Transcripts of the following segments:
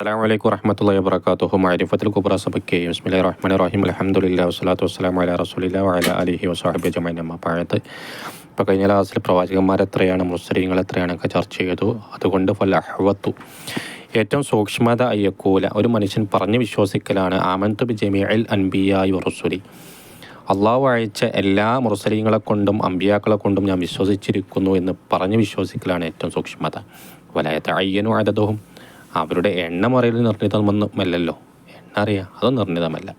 അസ്സാം വലൈക്കും വറഹമത്തല്ലാ മാരിഫത്തിൽ മാരിഫത്തുൽ കുബ്ര സബക്കെ ബിസ്മില്ലാ റഹ്മാൻ റഹീം അലഹമുല്ല വസ്സലാത്തു വസ്സലാം അല റസൂലില്ല വല അലിഹി വസാഹിബ് ജമൈൻ അമ്മ പാഴത്ത് ഇപ്പോൾ കഴിഞ്ഞ ക്ലാസ്സിൽ പ്രവാചകന്മാർ എത്രയാണ് മുസ്ലിങ്ങൾ എത്രയാണൊക്കെ ചർച്ച ചെയ്തു അതുകൊണ്ട് ഫൽ അഹ്വത്തു ഏറ്റവും സൂക്ഷ്മത അയ്യക്കൂല ഒരു മനുഷ്യൻ പറഞ്ഞ് വിശ്വസിക്കലാണ് ആമന്തു ബി ജമി അൽ അൻബിയായി റസുലി അള്ളാഹു അയച്ച എല്ലാ മുറസലീങ്ങളെ കൊണ്ടും അമ്പിയാക്കളെ കൊണ്ടും ഞാൻ വിശ്വസിച്ചിരിക്കുന്നു എന്ന് പറഞ്ഞ് വിശ്വസിക്കലാണ് ഏറ്റവും സൂക്ഷ്മത. വലയത്തെ അയ്യനും അതതും അവരുടെ എണ്ണം അറിയൽ നിർണിതമൊന്നുമല്ലല്ലോ എണ്ണ അറിയാം. അത് നിർണിതമല്ല.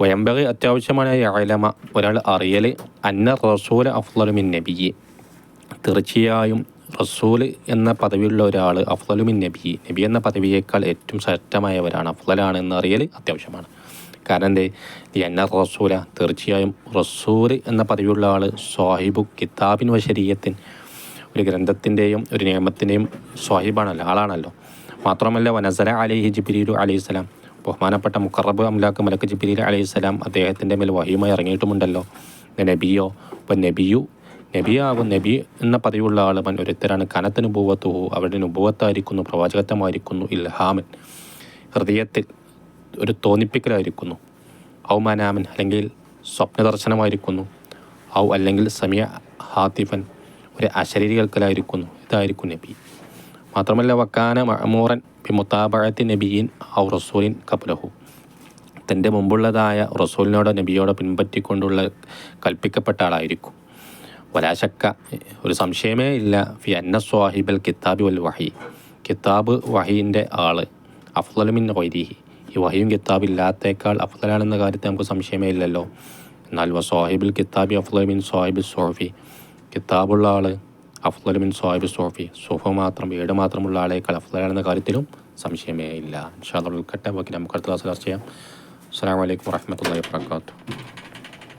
വയമ്പക അത്യാവശ്യമായ അയലമ ഒരാൾ അറിയൽ അന്ന റസൂൽ അഫ്ലലുമിൻ നബിയെ തീർച്ചയായും റസൂൽ എന്ന പദവിയുള്ള ഒരാൾ അഫ്ലലുമിൻ നബി നബി എന്ന പദവിയേക്കാൾ ഏറ്റവും ശ്രേഷ്ഠമായവരാണ്. അഫ്ലലാണ് എന്ന് അറിയൽ അത്യാവശ്യമാണ്. കാരണം എന്തേ? എന്ന റസൂല. തീർച്ചയായും റസൂൽ എന്ന പദവിയുള്ള ആൾ സാഹിബു കിതാബിൻ വശരീയത്തിൻ ഒരു ഗ്രന്ഥത്തിന്റെയും ഒരു നിയമത്തിന്റെയും സാഹിബാണല്ലോ ആളാണല്ലോ. മാത്രമല്ല വനസല അലിഹി ജിബിരിലു അലൈഹിസ്സലാം ബഹുമാനപ്പെട്ട മുക്കറബ് അംലാക്ക് മലക്ക് ജിബിരി അലൈഹിസ്സലാം അദ്ദേഹത്തിന്റെ മേൽ വഹിയുമായി ഇറങ്ങിയിട്ടുമുണ്ടല്ലോ. നബിയോ? ഇപ്പം നബിയു നബിയാകും നബി എന്ന പതിവുള്ള ആൾ മൻ ഒരുത്തരാണ് കനത്തിന് നുപൂവത്തുഹു അവരുടെ നുപൂവത്തായിരിക്കുന്നു പ്രവാചകത്വമായിരിക്കുന്നു ഇൽഹാമൻ. ഹൃദയത്തിൽ ഒരു തോന്നിപ്പിക്കലായിരിക്കുന്നു. ഔ മനാമൻ അല്ലെങ്കിൽ സ്വപ്നദർശനമായിരിക്കുന്നു. ഔ അല്ലെങ്കിൽ സമിയ ഹാത്തിഫൻ ഒരു അശരീരികൾക്കലായിരിക്കുന്നു ഇതായിരിക്കും നബി. മാത്രമല്ല വക്കാന മഅമൂറൻ ബി മുത്താബഴത്തി നബിയിൻ ഔ റസൂലിൻ കബ്ലഹു തന്റെ മുമ്പുള്ളതായ റസൂലിനോടോ നബിയോടോ പിൻപറ്റിക്കൊണ്ടുള്ള കൽപ്പിക്കപ്പെട്ട ആളായിരിക്കും. വലാശക്ക ഒരു സംശയമേ ഇല്ല. ഫി അന്ന സ്വാഹിബൽ കിതാബി വൽ വഹി. കിതാബ് വഹീന്റെ ആൾ അഫ്ലമിൻ വൈരിഹി ഈ വഹിയും കിതാബ് ഇല്ലാത്തേക്കാൾ അഫ്ലലാണെന്ന കാര്യത്തിൽ നമുക്ക് സംശയമേ ഇല്ലല്ലോ. എന്നാൽ വ സ്വാഹിബിൽ കിതാബി അഫ്ലമിൻ സ്വാഹിബിൽ സോഫി. കിതാബുള്ള ആൾ അഫ്ലമിൻ സ്വാഹിബ് സോഫി സോഫ മാത്രം ഏട് മാത്രമുള്ള ആളേക്കാൾ അഫ്ലലാണെന്ന കാര്യത്തിലും സംശയമേ ഇല്ല. ഇൻഷാ ഉൾക്കട്ടെ. ബാക്കി നമുക്ക് അടുത്ത ക്ലാസ് ചർച്ച ചെയ്യാം. അസ്സാം വലൈക്കും വാഹമത്തല്ലാ വാത്തു